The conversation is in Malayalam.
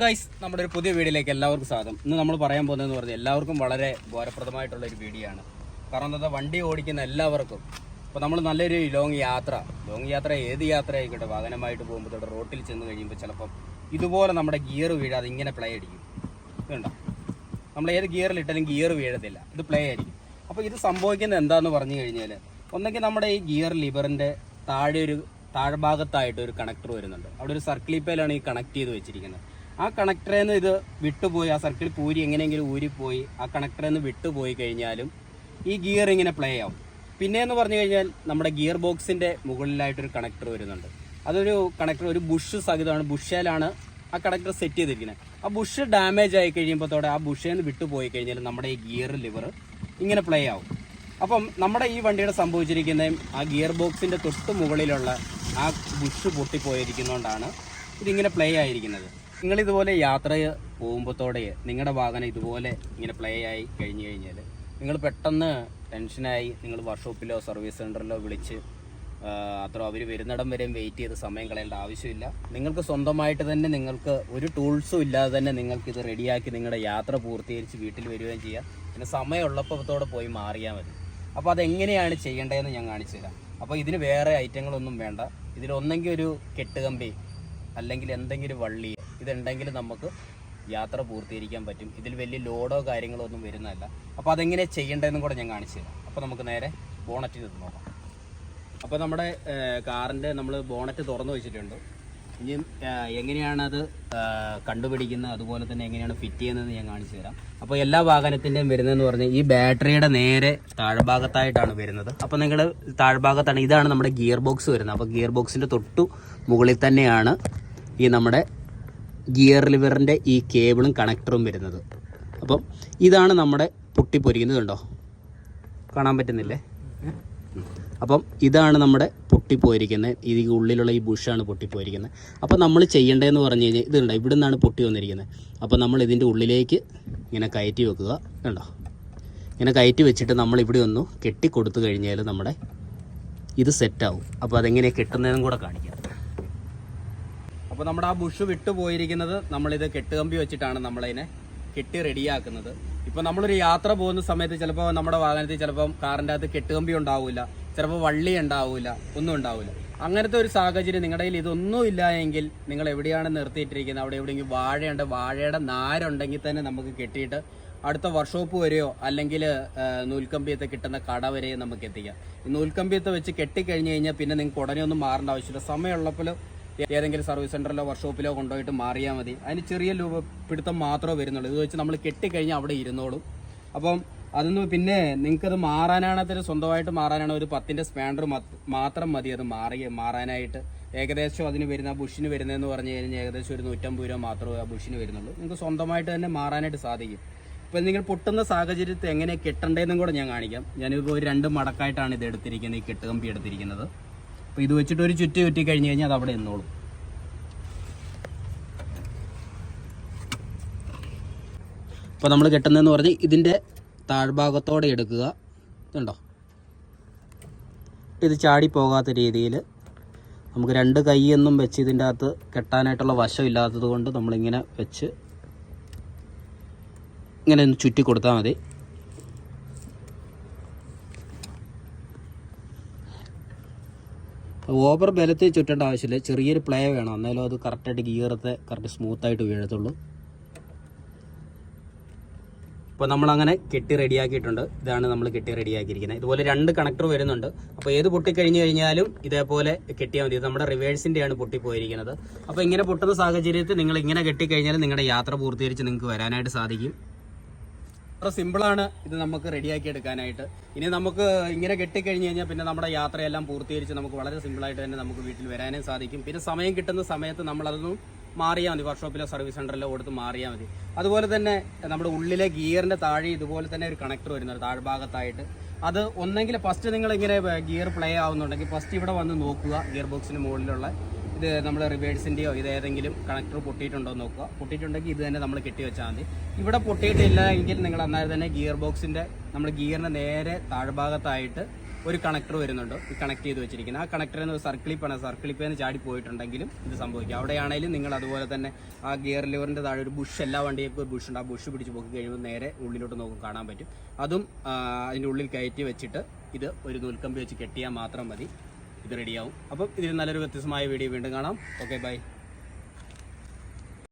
ഗൈസ് നമ്മുടെ ഒരു പുതിയ വീഡിയോയിലേക്ക് എല്ലാവർക്കും സ്വാഗതം. ഇന്ന് നമ്മൾ പറയാൻ പോകുന്നതെന്ന് പറഞ്ഞാൽ എല്ലാവർക്കും വളരെ ഉപകാരപ്രദമായിട്ടുള്ള ഒരു വീഡിയോ ആണ്. കാരണം എന്താ വണ്ടി ഓടിക്കുന്ന എല്ലാവർക്കും ഇപ്പോൾ നമ്മൾ നല്ലൊരു ലോങ് യാത്ര ലോങ് യാത്ര ഏത് യാത്ര ആയിക്കോട്ടെ വാഹനമായിട്ട് പോകുമ്പോൾ റോട്ടിൽ ചെന്ന് കഴിയുമ്പോൾ ചിലപ്പം ഇതുപോലെ നമ്മുടെ ഗിയർ വീഴാതെ ഇങ്ങനെ പ്ലേ അടിക്കും. ഇതുണ്ടോ? നമ്മൾ ഏത് ഗിയറിൽ ഇട്ടാലും ഗിയർ വീഴത്തില്ല. ഇത് പ്ലേ ആയിരിക്കും. അപ്പോൾ ഇത് സംഭവിക്കുന്നത് എന്താണെന്ന് പറഞ്ഞു കഴിഞ്ഞാൽ ഒന്നെങ്കിൽ നമ്മുടെ ഈ ഗിയർ ലിബറിന്റെ താഴെ ഒരു താഴ്ഭാഗത്തായിട്ട് ഒരു കണക്ടർ വരുന്നുണ്ട്. അവിടെ ഒരു സർക്കിളിപ്പേലാണ് ഈ കണക്ട് ചെയ്ത് വെച്ചിരിക്കുന്നത്. ആ കണക്ടറിൽ നിന്ന് ഇത് വിട്ടുപോയി ആ സർക്കിൾ പൂരി എങ്ങനെയെങ്കിലും ഊരിപ്പോയി ആ കണക്ടറിൽ നിന്ന് വിട്ടുപോയി കഴിഞ്ഞാലും ഈ ഗിയർ ഇങ്ങനെ പ്ലേ ആവും. പിന്നെ എന്ന് പറഞ്ഞു കഴിഞ്ഞാൽ നമ്മുടെ ഗിയർ ബോക്സിന്റെ മുകളിലായിട്ടൊരു കണക്ടർ വരുന്നുണ്ട്. അതൊരു കണക്ടർ ഒരു ബുഷ് സഹിതമാണ് ബുഷയിലാണ് ആ കണക്ടർ സെറ്റ് ചെയ്തിരിക്കുന്നത് ആ ബുഷ് ഡാമേജ് ആയി കഴിയുമ്പോഴത്തോടെ ആ ബുഷിൽ നിന്ന് വിട്ടുപോയി കഴിഞ്ഞാൽ നമ്മുടെ ഈ ഗിയർ ലിവർ ഇങ്ങനെ പ്ലേ ആവും. അപ്പം നമ്മുടെ ഈ വണ്ടിയുടെ സംഭവിച്ചിരിക്കുന്ന ആ ഗിയർ ബോക്സിന്റെ തൊട്ട് മുകളിലുള്ള ആ ബുഷ് പൊട്ടിപ്പോയിരിക്കുന്നതുകൊണ്ടാണ് ഇതിങ്ങനെ പ്ലേ ആയിരിക്കുന്നത്. നിങ്ങൾ ഇതുപോലെ യാത്ര പോകുമ്പോഴത്തോടെ നിങ്ങളുടെ വാഹനം ഇതുപോലെ ഇങ്ങനെ പ്ലേ ആയി കഴിഞ്ഞു കഴിഞ്ഞാൽ നിങ്ങൾ പെട്ടെന്ന് ടെൻഷനായി നിങ്ങൾ വർക്ക്ഷോപ്പിലോ സർവീസ് സെന്ററിലോ വിളിച്ച് അത്ര അവർ വരുന്നിടം വരെയും വെയിറ്റ് ചെയ്ത് സമയം കളയേണ്ട ആവശ്യമില്ല. നിങ്ങൾക്ക് സ്വന്തമായിട്ട് തന്നെ നിങ്ങൾക്ക് ഒരു ടൂൾസും ഇല്ലാതെ തന്നെ നിങ്ങൾക്ക് ഇത് റെഡിയാക്കി നിങ്ങളുടെ യാത്ര പൂർത്തീകരിച്ച് വീട്ടിൽ വരികയും ചെയ്യാം. പിന്നെ സമയമുള്ളപ്പോഴത്തോടെ പോയി മാറിയാൽ മതി. അപ്പോൾ അതെങ്ങനെയാണ് ചെയ്യേണ്ടതെന്ന് ഞാൻ കാണിച്ചു തരാം. അപ്പോൾ ഇതിന് വേറെ ഐറ്റങ്ങളൊന്നും വേണ്ട. ഇതിലൊന്നെങ്കിൽ ഒരു കെട്ടുകമ്പി അല്ലെങ്കിൽ എന്തെങ്കിലും വള്ളി ഇതുണ്ടെങ്കിൽ നമുക്ക് യാത്ര പൂർത്തീകരിക്കാൻ പറ്റും. ഇതിൽ വലിയ ലോഡോ കാര്യങ്ങളോ ഒന്നും വരുന്നതല്ല. അപ്പോൾ അതെങ്ങനെ ചെയ്യേണ്ടതെന്നും കൂടെ ഞാൻ കാണിച്ചു തരാം. അപ്പോൾ നമുക്ക് നേരെ ബോണറ്റിൽ നിന്ന് നോക്കാം. അപ്പോൾ നമ്മുടെ കാറിന്റെ നമ്മൾ ബോണറ്റ് തുറന്നു വെച്ചിട്ടുണ്ട്. ഇനി എങ്ങനെയാണത് കണ്ടുപിടിക്കുന്നത്? അതുപോലെ തന്നെ എങ്ങനെയാണ് ഫിറ്റ് ചെയ്യുന്നതെന്ന് ഞാൻ കാണിച്ചു തരാം. അപ്പോൾ എല്ലാ വാഹനത്തിന്റെയും വരുന്നതെന്ന് പറഞ്ഞാൽ ഈ ബാറ്ററിയുടെ നേരെ താഴ്ഭാഗത്തായിട്ടാണ് വരുന്നത്. അപ്പോൾ നിങ്ങൾ താഴ്ഭാഗത്താണ് ഇതാണ് നമ്മുടെ ഗിയർ ബോക്സ് വരുന്നത്. അപ്പോൾ ഗിയർ ബോക്സിന്റെ തൊട്ടു മുകളിൽ തന്നെയാണ് ഈ നമ്മുടെ ഗിയർ ലിവറിന്റെ ഈ കേബിളും കണക്ടറും വരുന്നത്. അപ്പം ഇതാണ് നമ്മുടെ പൊട്ടി കണ്ടോ? കാണാൻ പറ്റുന്നില്ലേ. അപ്പം ഇതാണ് നമ്മുടെ പൊട്ടിപ്പോയിരിക്കുന്നത് ഈ ഉള്ളിലുള്ള ഈ ബുഷാണ് പൊട്ടിപ്പോയിരിക്കുന്നത് അപ്പോൾ നമ്മൾ ചെയ്യേണ്ടതെന്ന് പറഞ്ഞു കഴിഞ്ഞാൽ ഇതുണ്ട് ഇവിടെ നിന്നാണ് പൊട്ടി വന്നിരിക്കുന്നത്. അപ്പോൾ നമ്മൾ ഇതിന്റെ ഉള്ളിലേക്ക് ഇങ്ങനെ കയറ്റി വെക്കുക കണ്ടോ? ഇങ്ങനെ കയറ്റി വെച്ചിട്ട് നമ്മൾ ഇവിടെ ഒന്ന് കെട്ടി കൊടുത്തു കഴിഞ്ഞാൽ നമ്മുടെ ഇത് സെറ്റാവും അപ്പോൾ അതെങ്ങനെയാണ് കെട്ടുന്നതെന്നും കൂടെ കാണിക്കാം. അപ്പോൾ നമ്മുടെ ആ ബുഷ് വിട്ടു പോയിരിക്കുന്നത് നമ്മളിത് കെട്ടുകമ്പി വെച്ചിട്ടാണ് നമ്മളതിനെ കെട്ടി റെഡിയാക്കുന്നത്. ഇപ്പോൾ നമ്മളൊരു യാത്ര പോകുന്ന സമയത്ത് ചിലപ്പോൾ നമ്മുടെ വാഹനത്തിൽ ചിലപ്പം കാറിന്റെ അകത്ത് കെട്ടുകമ്പി ഉണ്ടാവില്ല ചിലപ്പോൾ വള്ളി ഉണ്ടാവില്ല ഒന്നും ഉണ്ടാവില്ല അങ്ങനത്തെ ഒരു സാഹചര്യം നിങ്ങളുടെ കയ്യിൽ ഇതൊന്നും ഇല്ല എങ്കിൽ നിങ്ങൾ എവിടെയാണ് നിർത്തിയിട്ടിരിക്കുന്നത്? അവിടെ എവിടെയെങ്കിലും വാഴയുണ്ട് വാഴയുടെ നാരുണ്ടെങ്കിൽ തന്നെ നമുക്ക് കെട്ടിയിട്ട് അടുത്ത വർക്ക്ഷോപ്പ് വരെയോ അല്ലെങ്കിൽ നൂൽക്കമ്പിയത്തെ കിട്ടുന്ന കട വരെയോ നമുക്ക് എത്തിക്കാം. നൂൽക്കമ്പിയത്തെ വെച്ച് കെട്ടിക്കഴിഞ്ഞ് കഴിഞ്ഞാൽ പിന്നെ നിങ്ങൾക്ക് ഉടനെ ഒന്നും മാറേണ്ട ആവശ്യമില്ല. സമയമുള്ളപ്പോൾ ഏതെങ്കിലും സർവീസ് സെന്ററിലോ വർക്ക്ഷോപ്പിലോ കൊണ്ടുപോയിട്ട് മാറിയാൽ മതി. അതിന് ചെറിയ രൂപ പിടുത്തം മാത്രമേ വരുന്നുള്ളൂ. ഇത് വെച്ച് നമ്മൾ കെട്ടിക്കഴിഞ്ഞാൽ അവിടെ ഇരുന്നോളും. അപ്പം അതൊന്ന് പിന്നെ നിങ്ങൾക്കത് മാറാനാണെങ്കിൽ സ്വന്തമായിട്ട് മാറാനാണ് ഒരു പത്തിന്റെ സ്പാൻഡർ മാത്രം മതി. അത് മാറി മാറാനായിട്ട്. ഏകദേശം അതിന് വരുന്ന ബുഷിന് വരുന്നതെന്ന് പറഞ്ഞു കഴിഞ്ഞാൽ ഏകദേശം ഒരു നൂറ്റമ്പത് രൂപ മാത്രമേ ആ ബുഷിന് വരുന്നുള്ളൂ. നിങ്ങൾക്ക് സ്വന്തമായിട്ട് തന്നെ മാറാനായിട്ട് സാധിക്കും. ഇപ്പം നിങ്ങൾ പൊട്ടുന്ന സാഹചര്യത്തിൽ എങ്ങനെ കെട്ടണ്ടേന്നും കൂടെ ഞാൻ കാണിക്കാം. ഞാനിപ്പോൾ ഒരു രണ്ട് മടക്കായിട്ടാണ് ഇത് എടുത്തിരിക്കുന്നത് ഈ കെട്ടുകമ്പി എടുത്തിരിക്കുന്നത്. അപ്പോൾ ഇത് വെച്ചിട്ട് ഒരു ചുറ്റി ചുറ്റി കഴിഞ്ഞ് കഴിഞ്ഞാൽ അത് അവിടെ നിന്നോളും. അപ്പോൾ നമ്മൾ കെട്ടുന്നതെന്ന് പറഞ്ഞ് ഇതിന്റെ താഴ്ഭാഗത്തോടെ എടുക്കുക. ഇതുണ്ടോ ഇത് ചാടി പോകാത്ത രീതിയിൽ നമുക്ക് രണ്ട് കൈയൊന്നും വെച്ച് ഇതിന്റെ അകത്ത് കെട്ടാനായിട്ടുള്ള വശം ഇല്ലാത്തത് കൊണ്ട് നമ്മളിങ്ങനെ വെച്ച് ഇങ്ങനെ ഒന്ന് ചുറ്റി കൊടുത്താൽ മതി. ഓവർ ബലത്തിൽ ചുറ്റേണ്ട ആവശ്യമില്ല. ചെറിയൊരു പ്ലേ വേണം. എന്നാലും അത് കറക്റ്റായിട്ട് ഗിയറത്തെ കറക്റ്റ് സ്മൂത്തായിട്ട് വീഴത്തുള്ളൂ. അപ്പോൾ നമ്മളങ്ങനെ കെട്ടി റെഡിയാക്കിയിട്ടുണ്ട് ഇതാണ് നമ്മൾ കെട്ടി റെഡിയാക്കിയിരിക്കുന്നത് ഇതുപോലെ രണ്ട് കണക്ടർ വരുന്നുണ്ട്. അപ്പോൾ ഏത് പൊട്ടിക്കഴിഞ്ഞ് കഴിഞ്ഞാലും ഇതേപോലെ കെട്ടിയാൽ മതി. നമ്മുടെ റിവേഴ്സിന്റെയാണ് പൊട്ടിപ്പോയിരിക്കുന്നത് അപ്പോൾ ഇങ്ങനെ പൊട്ടുന്ന സാഹചര്യത്തിൽ നിങ്ങൾ ഇങ്ങനെ കെട്ടിക്കഴിഞ്ഞാൽ നിങ്ങളുടെ യാത്ര പൂർത്തീകരിച്ച് നിങ്ങൾക്ക് വരാനായിട്ട് സാധിക്കും. അത്ര സിമ്പിളാണ് ഇത് നമുക്ക് റെഡിയാക്കി എടുക്കാനായിട്ട്. ഇനി നമുക്ക് ഇങ്ങനെ കെട്ടിക്കഴിഞ്ഞ് കഴിഞ്ഞാൽ പിന്നെ നമ്മുടെ യാത്രയെല്ലാം പൂർത്തീകരിച്ച് നമുക്ക് വളരെ സിമ്പിളായിട്ട് തന്നെ നമുക്ക് വീട്ടിൽ വരാനും സാധിക്കും. പിന്നെ സമയം കിട്ടുന്ന സമയത്ത് നമ്മളതൊന്നും മാറിയാൽ മതി. വർക്ക്ഷോപ്പിലോ സർവീസ് സെന്ററിലോ കൊടുത്ത് മാറിയാൽ മതി. അതുപോലെ തന്നെ നമ്മുടെ ഉള്ളിലെ ഗിയറിന്റെ താഴെ ഇതുപോലെ തന്നെ ഒരു കണക്ടർ വരുന്നുണ്ട് താഴ്ഭാഗത്തായിട്ട്. അത് ഒന്നെങ്കിൽ ഫസ്റ്റ് നിങ്ങളിങ്ങനെ ഗിയർ പ്ലേ ആവുന്നുണ്ടെങ്കിൽ ഫസ്റ്റ് ഇവിടെ വന്ന് നോക്കുക ഗിയർ ബോക്സിന് മുകളിലുള്ള ഇത് നമ്മൾ റിവേഴ്സിന്റെയോ ഇത് ഏതെങ്കിലും കണക്ടർ പൊട്ടിയിട്ടുണ്ടോ എന്ന് നോക്കുക. പൊട്ടിയിട്ടുണ്ടെങ്കിൽ ഇത് തന്നെ നമ്മൾ കെട്ടി വെച്ചാൽ മതി. ഇവിടെ പൊട്ടിയിട്ടില്ല എങ്കിൽ നിങ്ങൾ അന്നേരം തന്നെ ഗിയർ ബോക്സിന്റെ നമ്മൾ ഗിയറിന്റെ നേരെ താഴ്ഭാഗത്തായിട്ട് ഒരു കണക്ടർ വരുന്നുണ്ട്. ഈ കണക്ട് ചെയ്ത് വെച്ചിരിക്കുന്നത് ആ കണക്ടറിൽ നിന്ന് സർക്കിളിപ്പാണ് സർക്കിളിപ്പേന്ന് ചാടി പോയിട്ടുണ്ടെങ്കിലും ഇത് സംഭവിക്കും. അവിടെയാണെങ്കിലും നിങ്ങൾ അതുപോലെ തന്നെ ആ ഗിയർ ലിവറിന്റെ താഴെ ഒരു ബുഷ് എല്ലാ വണ്ടിയൊക്കെ ഒരു ബുഷുണ്ട് ആ ബുഷ് പിടിച്ച് പോക്കി കഴിയുമ്പോൾ നേരെ ഉള്ളിലോട്ട് നോക്കും കാണാൻ പറ്റും. അതും അതിന്റെ ഉള്ളിൽ കയറ്റി വെച്ചിട്ട് ഇത് ഒരു നൂൽക്കമ്പി വെച്ച് കെട്ടിയാൽ മാത്രം മതി. ഇത് റെഡിയാവും അപ്പം ഇതിൽ നല്ലൊരു വ്യത്യസ്തമായ വീഡിയോ വീണ്ടും കാണാം. Okay bye